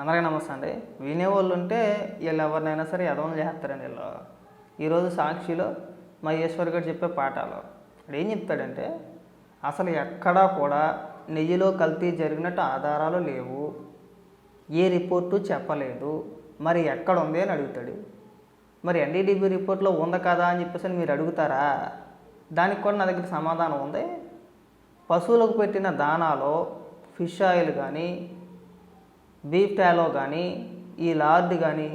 అందరికీ నమస్తే అండి. వినేవాళ్ళు ఉంటే వీళ్ళు ఎవరినైనా సరే ఎదవని చేస్తారండి వీళ్ళు. ఈరోజు సాక్షిలో మహేశ్వర్ గారు చెప్పే పాఠాలు. ఏం చెప్తాడంటే అసలు ఎక్కడా కూడా నెయ్యిలో కల్తీ జరిగినట్టు ఆధారాలు లేవు. ఏ రిపోర్టు చెప్పలేదు. మరి ఎక్కడ ఉంది అని అడుగుతాడు. మరి ఎన్డీడీబీ రిపోర్ట్లో ఉంది కదా అని చెప్పేసి మీరు అడుగుతారా? దానికి కూడా నా దగ్గర సమాధానం ఉంది. పశువులకు పెట్టిన దానాలో ఫిష్ ఆయిల్ కానీ బీఫ్ టాలో కానీ ఈ లార్డ్ కానీ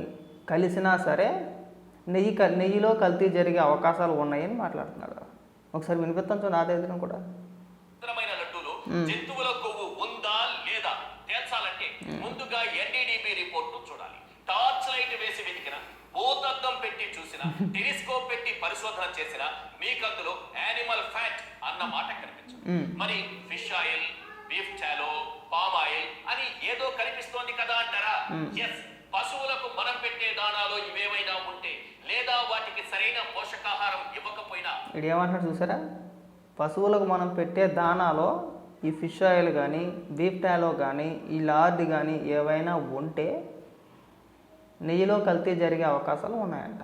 కలిసినా సరే నెయ్యి క నెయ్యిలో కల్తీ జరిగే అవకాశాలు ఉన్నాయని మాట్లాడుతున్నాడు ఒకసారి వినిపిస్తాను చూడండి ఆ దగ్గర కూడా? జంతువుల కొవ్వు ఉందా లేదా తేల్చాలంటే ముందుగా ఎన్డీడీబీ రిపోర్ట్ చూడాలి. టార్చ్ లైట్ వేసి వెతికిన భూతద్దం పెట్టి చూసిన టెలిస్కోప్ పెట్టి పరిశోధన చేసిన మీకు అందులో యానిమల్ ఫ్యాట్ అన్న మాట కనిపించదు. మరి fish oil beef tallow palm oil అని ఏదో కనిపిస్తోంది కదా అంటారా? ఎస్ పశువులకు మనం పెట్టే దానాలో ఇవేమైనా ఉంటే లేదా వాటికి సరైన పోషకాహారం ఇవ్వకపోయినా. ఇది ఏమంటున్నాడు చూసారా? పశువులకు మనం పెట్టే దానాలో ఈ ఫిష్ ఆయిల్ కానీ బీఫ్ టాలో కానీ ఈ లార్డ్ కానీ ఏవైనా ఉంటే నెయ్యిలో కల్తీ జరిగే అవకాశాలు ఉన్నాయంట.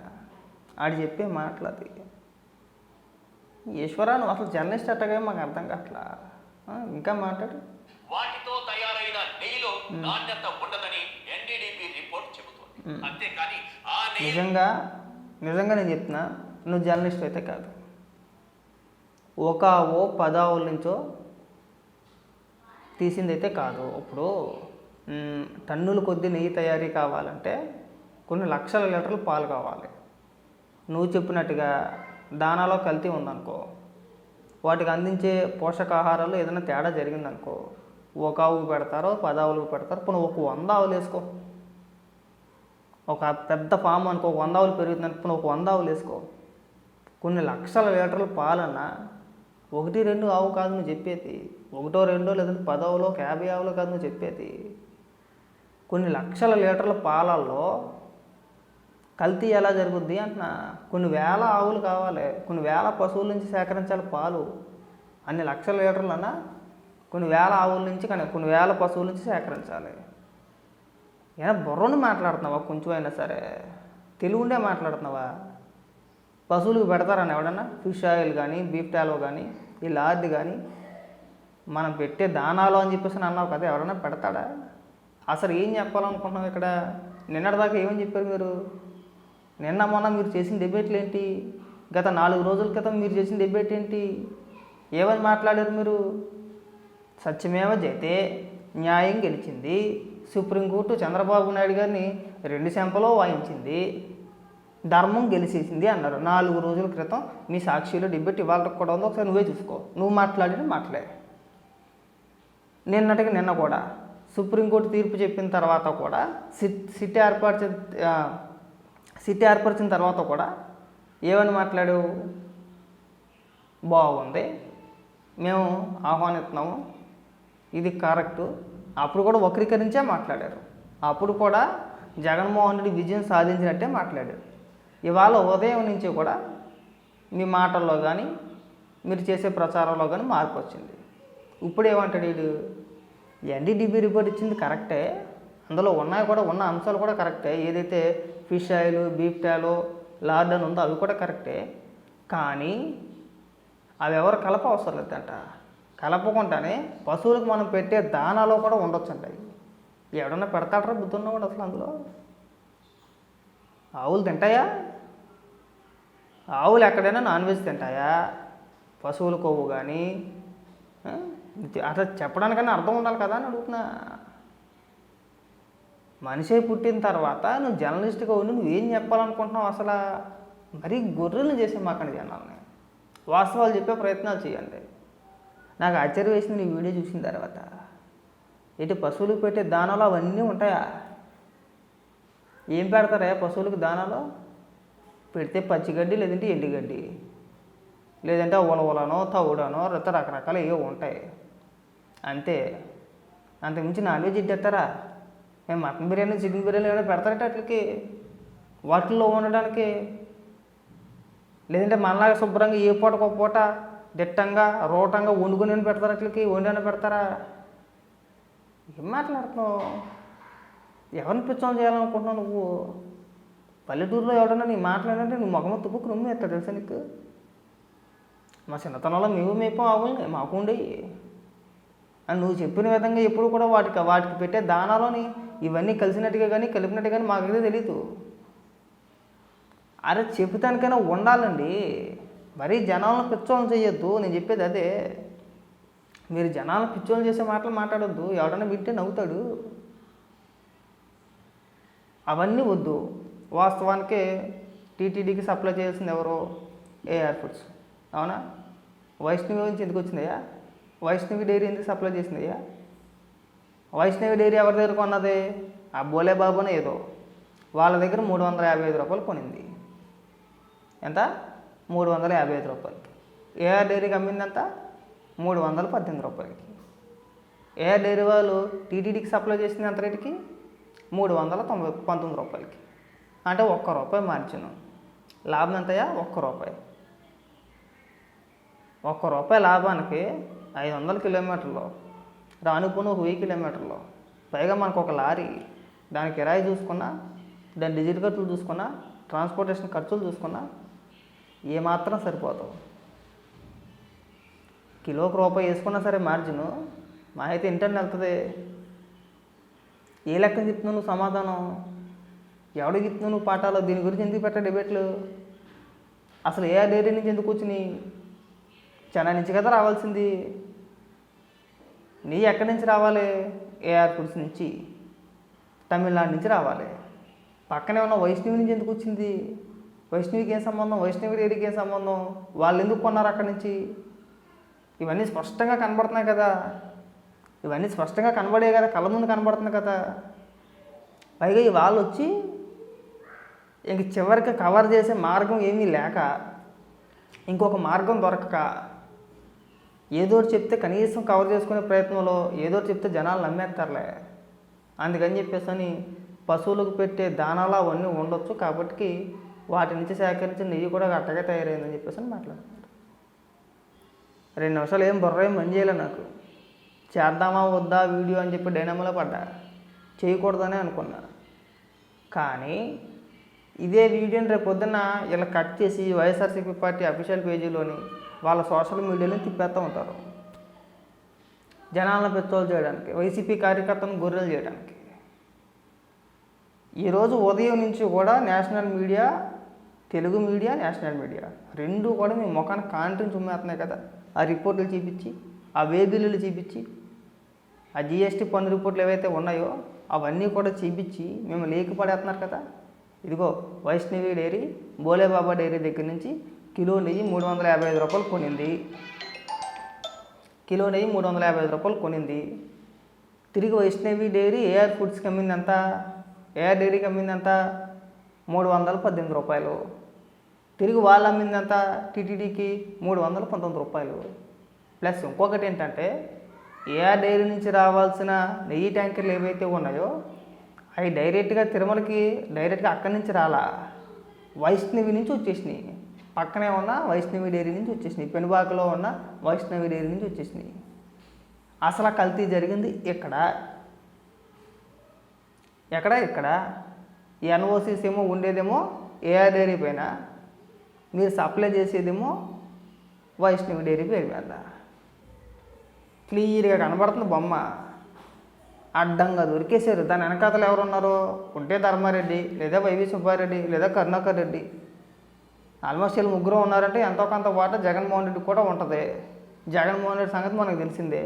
ఆడు చెప్పే మాటలు అది ఈశ్వరా నువ్వు అసలు జర్నలిస్ట్ అట్టగా మాకు అర్థం కావట్లా? ఇంకా మాట్లాడు. వాటితో తయారైన నెయ్యిలో నాణ్యత ఉండదని ఎన్డీడీపీ రిపోర్ట్ చెబుతోంది. అంతేకాని ఆ నిజంగా నిజంగా నేను చెప్తున్నా నువ్వు జర్నలిస్ట్ అయితే కాదు. ఒక ఓ పదావుల నుంచో తీసిందైతే కాదు. ఇప్పుడు టన్నుల కొద్ది నెయ్యి తయారీ కావాలంటే కొన్ని లక్షల లీటర్లు పాలు కావాలి. నువ్వు చెప్పినట్టుగా దానాలో కల్తీ ఉందనుకో వాటికి అందించే పోషకాహారాలు ఏదైనా తేడా జరిగిందనుకో ఒక ఆవుకు పెడతారో పది ఆవులకు పెడతారో పోనీ ఒక వంద ఆవులు వేసుకో. ఒక పెద్ద ఫామ్ అనుకో ఒక వంద ఆవులు పెరుగుతుంది అనుకుని ఒక వంద ఆవులు వేసుకో. కొన్ని లక్షల లీటర్ల పాలన ఒకటి రెండు ఆవు కాదు నువ్వు చెప్పేది. ఒకటో రెండో లేదంటే పదవులో ఒక యాభై ఆవులో కాదు నువ్వు చెప్పేది. కొన్ని లక్షల లీటర్ల పాలల్లో కల్తీ ఎలా జరుగుద్ది అంటున్నా. కొన్ని వేల ఆవులు కావాలి. కొన్ని వేల పశువుల నుంచి సేకరించాలి పాలు. అన్ని లక్షల లీటర్లన్నా కొన్ని వేల ఆవుల నుంచి కానీ కొన్ని వేల పశువుల నుంచి సేకరించాలి. ఏమైనా బుర్రను మాట్లాడుతున్నావా? కొంచెం అయినా సరే. తెలుగుండే మాట్లాడుతున్నావా? పశువులకు పెడతారని ఎవడన్నా? ఫిష్ ఆయిల్ కానీ బీఫ్ టాలో కానీ ఈ లార్డ్ కానీ. మనం పెట్టే దానాలు అని చెప్పేసి అన్నావు కదా ఎవరైనా పెడతాడా? అసలు ఏం చెప్పాలనుకుంటున్నావు ఇక్కడ? నిన్నటిదాకా ఏమని చెప్పారు మీరు? నిన్న మొన్న మీరు చేసిన డిబేట్లు ఏంటి గత నాలుగు రోజుల క్రితం మీరు చేసిన డిబేట్ ఏంటి ఏమని మాట్లాడారు మీరు? సత్యమేవ జైతే న్యాయం గెలిచింది. సుప్రీంకోర్టు చంద్రబాబు నాయుడు గారిని రెండు సెంపలు వాయించింది. ధర్మం గెలిచేసింది అన్నారు. నాలుగు రోజుల క్రితం మీ సాక్షిలో డిబేట్ ఇవాళ కూడా ఉందో. ఒకసారి నువ్వే చూసుకో. నువ్వు మాట్లాడిన మాట్లాడే. నిన్నటికి నిన్న కూడా సుప్రీంకోర్టు తీర్పు చెప్పిన తర్వాత కూడా సిట్ సిట్ ఏర్పాటు సిటీ ఏర్పరిచిన తర్వాత కూడా ఏమని మాట్లాడు బాగుంది. మేము ఆహ్వానిస్తున్నాము. ఇది కరెక్టు అప్పుడు కూడా వక్రీకరించే మాట్లాడారు. అప్పుడు కూడా జగన్మోహన్ రెడ్డి విజయం సాధించినట్టే మాట్లాడారు. ఇవాళ ఉదయం నుంచి కూడా మీ మాటల్లో కానీ మీరు చేసే ప్రచారంలో కానీ మార్పు వచ్చింది. ఇప్పుడు ఏమంటాడు వీడు? ఎన్డీడీబీ రిపోర్ట్ ఇచ్చింది కరెక్టే అందులో ఉన్నాయి కూడా ఉన్న అంశాలు కూడా కరెక్టే. ఏదైతే fish oil beef tallow lard అని ఉందో అవి కూడా కరెక్టే. కానీ అవి ఎవరు కలప అవసరం లేదంట. కలపకుండానే పశువులకు మనం పెట్టే దానాలో కూడా ఉండొచ్చంట ఎవడన్నా పెడతాడరా బుద్ధున్నవాడు కూడా అసలు అందులో? ఆవులు తింటాయా? ఆవులు ఎక్కడైనా నాన్ వెజ్ తింటాయా? పశువుల కొవ్వు కానీ అట్లా చెప్పడానికన్నా అర్థం ఉండాలి కదా అని అడుగుతున్నా. మనిషి పుట్టిన తర్వాత నువ్వు జర్నలిస్ట్గా ఉండి నువ్వేం చెప్పాలనుకుంటున్నావు అసలు? మరీ గొర్రెలు చేసే మాకండి జనాలని. వాస్తవాలు చెప్పే ప్రయత్నాలు చేయండి. నాకు ఆశ్చర్యం వేసింది నీ వీడియో చూసిన తర్వాత. ఇటు పశువులకు పెట్టే దానాలు అవన్నీ ఉంటాయా? ఏం పెడతారా పశువులకు దానాలు? పెడితే పచ్చిగడ్డి లేదంటే ఎండుగడ్డి లేదంటే ఉలవలనో తవుడనో రత రకరకాలు ఏవో ఉంటాయి. అంతే. అంతకుమించి నాన్ వెజ్ ఇడ్డెత్తారా మటన్ బిర్యానీ చికెన్ బిర్యానీ ఏమైనా పెడతారంటే అట్లకి వాటిల్లో ఉండడానికి లేదంటే మనలాగా శుభ్రంగా ఏ పూట ఒక పూట దిట్టంగా రోటంగా వండుకొని పెడతారు అట్లకి? వండి పెడతారా? ఏం మాట్లాడుతున్నావు? ఎవరిని పిచ్చోని చేయాలనుకుంటున్నావు నువ్వు? పల్లెటూరులో ఎవడన్నా నీ మాట్లాడంటే నువ్వు మగమ తుప్పుకు నువ్వు ఎత్తాడు తెలుసా నీకు? మా చిన్నతనంలో మేము మేపం ఆవుల్ని మాకు ఉండేవి అండ్ నువ్వు చెప్పిన విధంగా ఎప్పుడు కూడా వాటికి వాటికి పెట్టే దానాలోని ఇవన్నీ కలిసినట్టుగా కానీ కలిపినట్టుగా కానీ మాకైతే తెలీదు. అరే చెప్పుతానికైనా ఉండాలండి. మరీ జనాలను పిచ్చోళ్ళని చేయొద్దు నేను చెప్పేది అదే. మీరు జనాలను పిచ్చోళ్ళు చేసే మాటలు మాట్లాడొద్దు. ఎవడన్నా వింటే నవ్వుతాడు. అవన్నీ వద్దు. వాస్తవానికి టీటీడీకి సప్లై చేయాల్సింది ఎవరో ఏఆర్ ఫుడ్స్. అవునా? వైష్ణవి నుంచి ఎందుకు వచ్చిందయ్యా? వైష్ణవి డైరీ ఎందుకు సప్లై చేసిందయ్యా వైష్ణవి డైరీ ఎవరి దగ్గర కొన్నది? ఆ బోలే బాబునే ఏదో. వాళ్ళ దగ్గర మూడు వందల యాభై ఐదు రూపాయలు కొనింది. ఎంత? మూడు వందల యాభై ఐదు రూపాయలకి ఏఆర్ డైరీకి అమ్మింది ఎంత మూడు వందల పద్దెనిమిది రూపాయలకి. ఏఆర్ డైరీ వాళ్ళు టీటీడీకి సప్లై చేసింది ఎంత రేటుకి? మూడు వందల తొంభై పంతొమ్మిది రూపాయలకి. అంటే ఒక్క రూపాయి మార్జిన్. లాభం ఎంతయా ఒక్క రూపాయి. ఒక్క రూపాయి లాభానికి ఐదు వందల కిలోమీటర్లు రానుపోను ఒక వెయ్యి కిలోమీటర్లు. పైగా మనకు ఒక లారీ దాని కిరాయి చూసుకున్నా దాని డీజిల్ ఖర్చులు చూసుకున్నా ట్రాన్స్పోర్టేషన్ ఖర్చులు చూసుకున్నా ఏమాత్రం సరిపోతావు కిలోకి రూపాయి వేసుకున్నా సరే మార్జిన్ మా అయితే ఇంటర్ని వెళ్తుంది. ఏ లెక్కన చెప్తున్నావు నువ్వు సమాధానం? ఎవడు చెప్తున్నావు నువ్వు పాఠాలు? దీని గురించి ఎందుకు పెట్టా డిబేట్లు? అసలు ఏ డైరీ నుంచి ఎందుకు వచ్చినాయి? చెన్నై నుంచి కదా రావాల్సింది. నీ ఎక్కడి నుంచి రావాలి? ఏఆర్ ఫుడ్స్ నుంచి. తమిళనాడు నుంచి రావాలి. పక్కనే ఉన్న వైష్ణవి నుంచి ఎందుకు వచ్చింది? వైష్ణవికి ఏం సంబంధం? వైష్ణవి డైరీకి ఏం సంబంధం? వాళ్ళు ఎందుకు కొన్నారు అక్కడి నుంచి? ఇవన్నీ స్పష్టంగా కనబడుతున్నాయి కదా. ఇవన్నీ స్పష్టంగా కనబడే కదా కళ్ళ ముందు కనబడుతుంది కదా. పైగా ఈ వాళ్ళు వచ్చి ఇంక చివరికి కవర్ చేసే మార్గం ఏమీ లేక ఇంకొక మార్గం దొరకక ఏదో చెప్తే కనీసం కవర్ చేసుకునే ప్రయత్నంలో ఏదో చెప్తే జనాలు నమ్మేస్తారులే. అందుకని చెప్పేసి అని పశువులకు పెట్టే దానాలు అవన్నీ ఉండొచ్చు కాబట్టి వాటి నుంచి సేకరించిన నెయ్యి కూడా అట్టగా తయారైందని చెప్పేసి అని మాట్లాడుతున్నారు. రెండు నిమిషాలు ఏం బుర్ర ఏం పని చేయలే నాకు. చేద్దామా వద్దా వీడియో అని చెప్పి డైనమోలో పడ్డా. చేయకూడదనే అనుకున్నా. కానీ ఇదే వీడియోని రేపు పొద్దున్న ఇలా కట్ చేసి వైఎస్ఆర్సీపీ పార్టీ అఫీషియల్ పేజీలోని వాళ్ళ సోషల్ మీడియాలో తిప్పేస్తూ ఉంటారు. జనాలను పెత్తోలు చేయడానికి వైసీపీ కార్యకర్తలను గొర్రెలు చేయడానికి. ఈరోజు ఉదయం నుంచి కూడా national media Telugu media national media రెండు కూడా మీ ముఖాన్ని కాంట్రీని చుమ్మేస్తున్నాయి కదా. ఆ రిపోర్టులు చూపించి ఆ వే బిల్లులు చూపించి ఆ జిఎస్టీ పన్ను రిపోర్ట్లు ఏవైతే ఉన్నాయో అవన్నీ కూడా చూపించి మేము లేకి పడేస్తున్నారు కదా. ఇదిగో వైష్ణవి డైరీ బోలేబాబా డైరీ దగ్గర నుంచి కిలో నెయ్యి మూడు వందల యాభై ఐదు రూపాయలు కొనింది. కిలో నెయ్యి మూడు వందల యాభై ఐదు రూపాయలు కొనింది. తిరిగి వైష్ణవి డైరీ ఏఆర్ ఫుడ్స్కి అమ్మింది ఎంత ఏఆర్ డైరీకి అమ్మింది ఎంత మూడు వందల పద్దెనిమిది రూపాయలు. తిరిగి వాళ్ళు అమ్మింది ఎంత టీటీడీకి మూడు వందల పంతొమ్మిది రూపాయలు. ప్లస్ ఇంకొకటి ఏంటంటే ఏఆర్ డైరీ నుంచి రావాల్సిన నెయ్యి ట్యాంకర్లు ఏవైతే ఉన్నాయో అవి డైరెక్ట్గా తిరుమలకి డైరెక్ట్గా అక్కడి నుంచి రాలా. వైష్ణవి నుంచి వచ్చేసినాయి. పక్కనే ఉన్న వైష్ణవి డైరీ నుంచి వచ్చేసినాయి. పెనుబాకలో ఉన్న వైష్ణవి డైరీ నుంచి వచ్చేసినాయి. అసలు ఆ కల్తీ జరిగింది ఇక్కడ ఎక్కడ ఇక్కడ? ఎన్ఓసీస్ ఏమో ఉండేదేమో ఏఆర్ డైరీ పైన. మీరు సప్లై చేసేదేమో వైష్ణవి డైరీ పేరు మీద. క్లియర్గా కనబడుతుంది బొమ్మ. అడ్డంగా దొరికేశారు. దాని వెనకాతలు ఎవరు ఉన్నారో ఉంటే ధర్మారెడ్డి లేదా వైవి సుబ్బారెడ్డి లేదా కరుణాకర్ రెడ్డి. ఆల్మోస్ట్ వీళ్ళు ముగ్గురు ఉన్నారంటే ఎంతో కొంత వాట జగన్మోహన్ రెడ్డి కూడా ఉంటుంది. జగన్మోహన్ రెడ్డి సంగతి మనకు తెలిసిందే.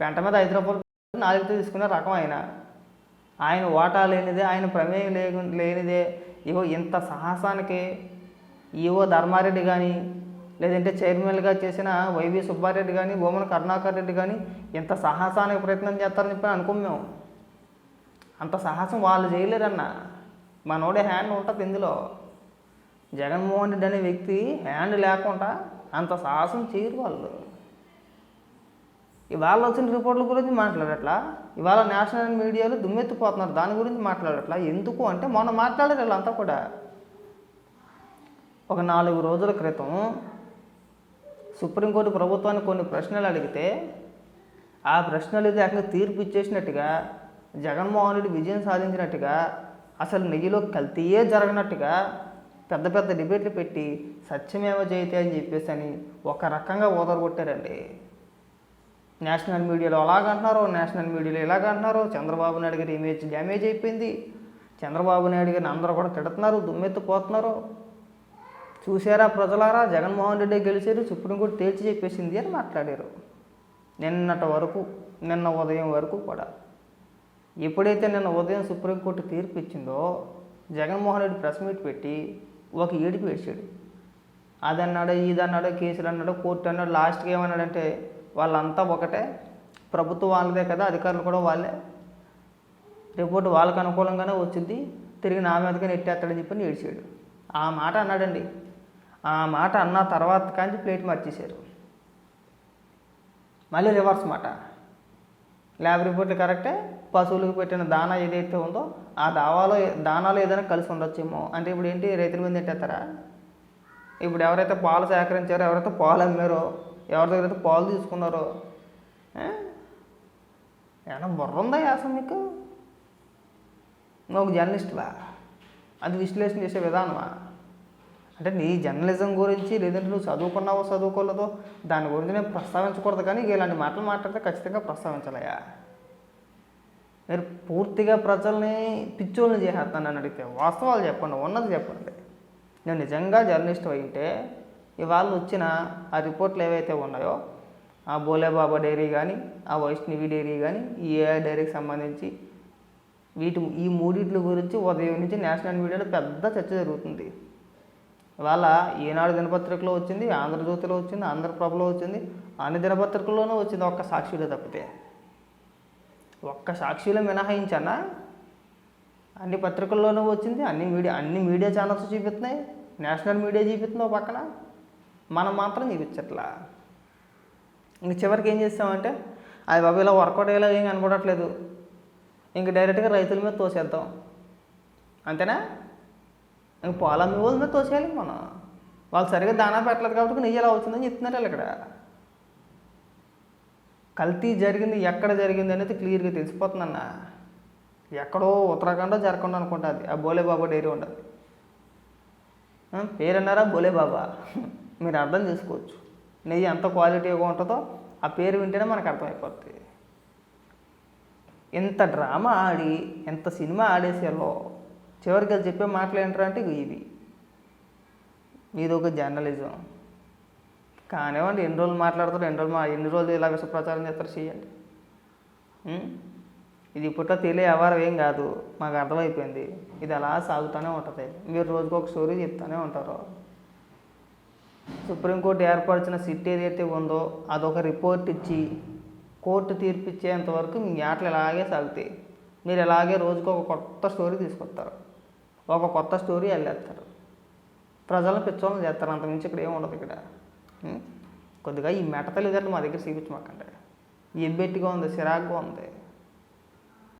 పెంట మీద ఐదు రూపాయలు నాలుగుతో తీసుకునే రకం ఆయన. ఆయన వాటా లేనిదే ఆయన ప్రమేయం లేనిదే ఇవో ఇంత సాహసానికి ఈవో ధర్మారెడ్డి కానీ లేదంటే చైర్మన్గా చేసిన వైవి సుబ్బారెడ్డి కానీ బొమ్మన కరుణాకర్ రెడ్డి కానీ ఇంత సాహసానికి ప్రయత్నం చేస్తారని చెప్పి అనుకోం మేము. అంత సాహసం వాళ్ళు చేయలేరన్న. మనోడే హ్యాండ్ ఉంటుంది ఇందులో. జగన్మోహన్ రెడ్డి అనే వ్యక్తి హ్యాండ్ లేకుండా అంత సాహసం చేయరు వాళ్ళు. ఇవాళ వచ్చిన రిపోర్ట్ల గురించి మాట్లాడట్లా? ఇవాళ నేషనల్ మీడియాలో దుమ్మెత్తిపోతున్నారు. దాని గురించి మాట్లాడట్లా? ఎందుకు? అంటే మొన్న మాట్లాడారు వీళ్ళంతా కూడా. ఒక నాలుగు రోజుల క్రితం సుప్రీంకోర్టు ప్రభుత్వాన్ని కొన్ని ప్రశ్నలు అడిగితే ఆ ప్రశ్నలు ఏకంగా తీర్పు ఇచ్చేసినట్టుగా జగన్మోహన్ రెడ్డి విజయం సాధించినట్టుగా అసలు నెయ్యిలో కల్తీయే జరగనట్టుగా పెద్ద పెద్ద డిబేట్లు పెట్టి సత్యమేవ జయతే అని చెప్పేసి అని ఒక రకంగా ఓదరగొట్టారండి నేషనల్ మీడియాలో అలాగంటున్నారు నేషనల్ మీడియాలో ఇలాగంటున్నారు చంద్రబాబు నాయుడు గారి ఇమేజ్ డ్యామేజ్ అయిపోయింది. చంద్రబాబు నాయుడు గారిని అందరూ కూడా తిడుతున్నారు దుమ్మెత్తిపోతున్నారు చూసారా ప్రజలారా? జగన్మోహన్ రెడ్డి గెలిచారు సుప్రీంకోర్టు తేల్చి చెప్పేసింది అని మాట్లాడారు. నిన్నటి వరకు నిన్న ఉదయం వరకు కూడా. ఎప్పుడైతే నిన్న ఉదయం సుప్రీంకోర్టు తీర్పు ఇచ్చిందో జగన్మోహన్ రెడ్డి ప్రెస్ మీట్ పెట్టి ఒక ఏడుపు వేసాడు అది అన్నాడు ఇది అన్నాడు కేసులు అన్నాడు కోర్టు అన్నాడు లాస్ట్కి ఏమన్నాడంటే వాళ్ళంతా ఒకటే ప్రభుత్వం వాళ్ళదే కదా అధికారులు కూడా వాళ్ళే. రిపోర్ట్ వాళ్ళకి అనుకూలంగానే వచ్చింది తిరిగి నా మీదగా నెట్టేస్తాడని చెప్పి ఏడ్చాడు. ఆ మాట అన్నాడండి. ఆ మాట అన్న తర్వాత కానీ ప్లేట్ మార్చేశారు. మళ్ళీ రివర్స్ మాట. ల్యాబ్ రిపోర్ట్లు కరెక్టే పశువులకు పెట్టిన దానా ఏదైతే ఉందో ఆ దావాలో దానాలో ఏదైనా కలిసి ఉండొచ్చేమో. అంటే ఇప్పుడు ఏంటి రైతుల మీద నెట్టేస్తారా? ఇప్పుడు ఎవరైతే పాలు సేకరించారో ఎవరైతే పాలు అమ్మారో ఎవరి దగ్గర అయితే పాలు తీసుకున్నారో ఏమన్నా బుర్ర ఉందా యాసం మీకు? నువ్వు ఒక జర్నలిస్టువా? అది విశ్లేషణ చేసే విధానమా? అంటే నీ జర్నలిజం గురించి లేదంటే నువ్వు చదువుకున్నావో చదువుకోలేదో దాని గురించి నేను ప్రస్తావించకూడదు కానీ ఇలాంటి మాటలు మాట్లాడితే ఖచ్చితంగా ప్రస్తావించాలయ్యా. మీరు పూర్తిగా ప్రజల్ని పిచ్చోళ్ళని చేసేస్తానని అడిగితే. వాస్తవాలు చెప్పండి ఉన్నది చెప్పండి. నేను నిజంగా జర్నలిస్ట్ అయితే ఇవాళ వచ్చిన ఆ రిపోర్ట్లు ఏవైతే ఉన్నాయో ఆ బోలేబాబా డైరీ కానీ ఆ వైష్ణవి డైరీ కానీ ఈ ఏఐ డైరీకి సంబంధించి వీటి ఈ మూడిట్ల గురించి ఉదయం నుంచి నేషనల్ మీడియాలో పెద్ద చర్చ జరుగుతుంది. ఇవాళ ఈనాడు దినపత్రికలో వచ్చింది ఆంధ్రజ్యోతిలో వచ్చింది ఆంధ్రప్రభలో వచ్చింది అన్ని దినపత్రికల్లోనూ వచ్చింది ఒక్క సాక్షిలో తప్పితే. ఒక్క సాక్షిలో మినహాయించన్నా అన్ని పత్రికల్లోనూ వచ్చింది అన్ని మీడియా అన్ని మీడియా ఛానల్స్ చూపిస్తున్నాయి నేషనల్ మీడియా చూపిస్తుంది ఒక పక్కన. మనం మాత్రం చూపించట్లా. ఇంక చివరికి ఏం చేస్తామంటే అది బాబు ఇలా వర్కౌట్ అయ్యేలా ఏం కనపడట్లేదు ఇంక డైరెక్ట్గా రైతుల మీద తోసేద్దాం. అంతేనా? ఇంక పొలం వాళ్ళ మీద తోసేయాలి మనం. వాళ్ళు సరిగ్గా దానా పెట్టలేదు కాబట్టి నెయ్యి ఎలా అవుతుందని చెప్తున్నారు వాళ్ళు ఇక్కడ. కల్తీ జరిగింది ఎక్కడ జరిగింది అనేది క్లియర్గా తెలిసిపోతుందన్న. ఎక్కడో ఉత్తరాఖండో జరగకుండా అనుకుంటుంది ఆ బోలే బాబా డైరీ ఉండదు. పేరన్నారా బోలే బాబా మీరు అర్థం చేసుకోవచ్చు. నెయ్యి ఎంత క్వాలిటీగా ఉంటుందో ఆ పేరు వింటేనే మనకు అర్థమైపోతుంది ఎంత డ్రామా ఆడి ఎంత సినిమా ఆడేసేలో చివరికి అది చెప్పే మాటలు ఏంటంటే ఇవి. మీది ఒక జర్నలిజం. కానివ్వండి ఎన్ని రోజులు మాట్లాడతారు ఎన్ని రోజులు మా ఎన్ని రోజులు ఇలా విషప్రచారం చేస్తారు చేయండి. ఇది ఇప్పట్లో తెలియ వ్యవహారం ఏం కాదు మాకు అర్థమైపోయింది. ఇది అలా సాగుతూనే ఉంటుంది. మీరు రోజుకు ఒక స్టోరీ చెప్తూనే ఉంటారు. సుప్రీంకోర్టు ఏర్పరిచిన సిట్ ఏదైతే ఉందో అదొక రిపోర్ట్ ఇచ్చి కోర్టు తీర్పు ఇచ్చేంత వరకు మీ ఆటలు ఇలాగే సాగుతాయి. మీరు ఇలాగే రోజుకు ఒక కొత్త స్టోరీ తీసుకొస్తారు. ఒక కొత్త స్టోరీ వెళ్ళేస్తారు. ప్రజలను పిచ్చోళ్ళని చేస్తారు. అంతకుమించి ఇక్కడ ఏమి ఉండదు ఇక్కడ. కొద్దిగా ఈ మెట తల్లిదండ్రులు మా దగ్గర చూపించమాకండి ఎబ్బెట్టిగా ఉంది? సిరాగ్గా ఉంది.